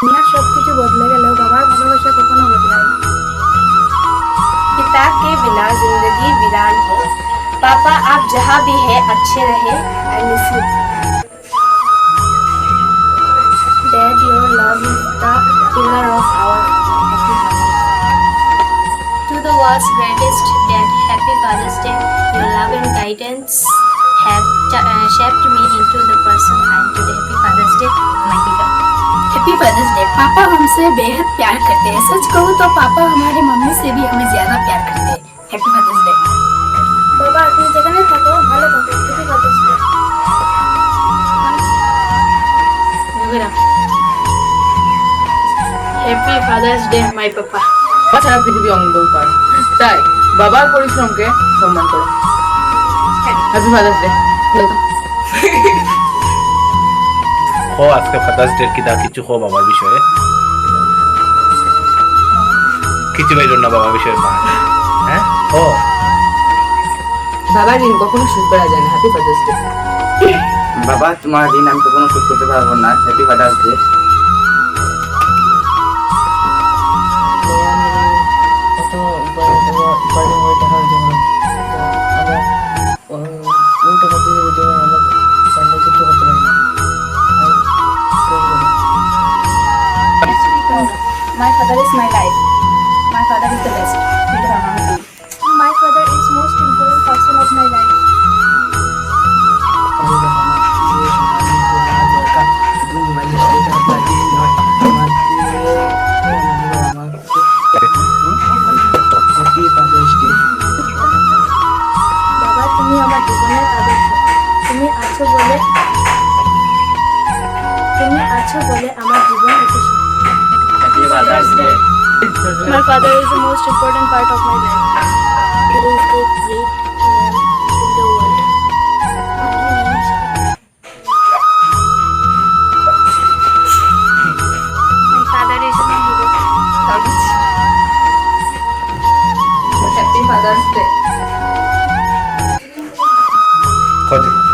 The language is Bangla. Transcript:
দুনিয়ার সব কিছু বদলে গেলেও বাবার ভালোবাসা কখনো বদলায় না पिता के बिना जिंदगी वीरान है पापा आप जहाँ भी है अच्छे रहे I miss you dad your love is the pillar of our happy To the world's greatest dad, happy Father's Day. Your love and guidance have t- uh, shaped me into the person happy father's day पापा हमसे बेहद प्यार करते हैं सच कहूँ तो पापा हमारी मम्मी से भी हमें ज्यादा प्यार करते हैं हैप्पी फादर्स डे বাবা তুমি যেখানে থাকো ভালো থাকো happy father's day Happy Father's Day, my Papa. ছাড়া পৃথিবী অন্ধকার তাই বাবার পরিশ্রমকে সম্মান করো হ্যাপি ফাদার্স ডে হো আজকে ফাদার্স ডে কিতা কিছু হো বাবার বিষয়ে কিছু বাইর না বাবার বিষয়ে মা হ্যাঁ ও বাবার ঋণ কখনো শোধ করা যায় না হ্যাপি ফাদার্স ডে বাবা তোমার ঋণ আমি কখনো শোধ করতে পারব না হ্যাপি ফাদার্স ডে আমরা My father is my life. My father is the best. My father is most important person of my life. বাবা তুমি আমার জীবনের আদর্শ তুমি আছো বলে তুমি আছো বলে আমার জীবন Father's Day. My father is the most important part of my life. He is the great man in the world. My father is my hero. Happy Father's Day. Father.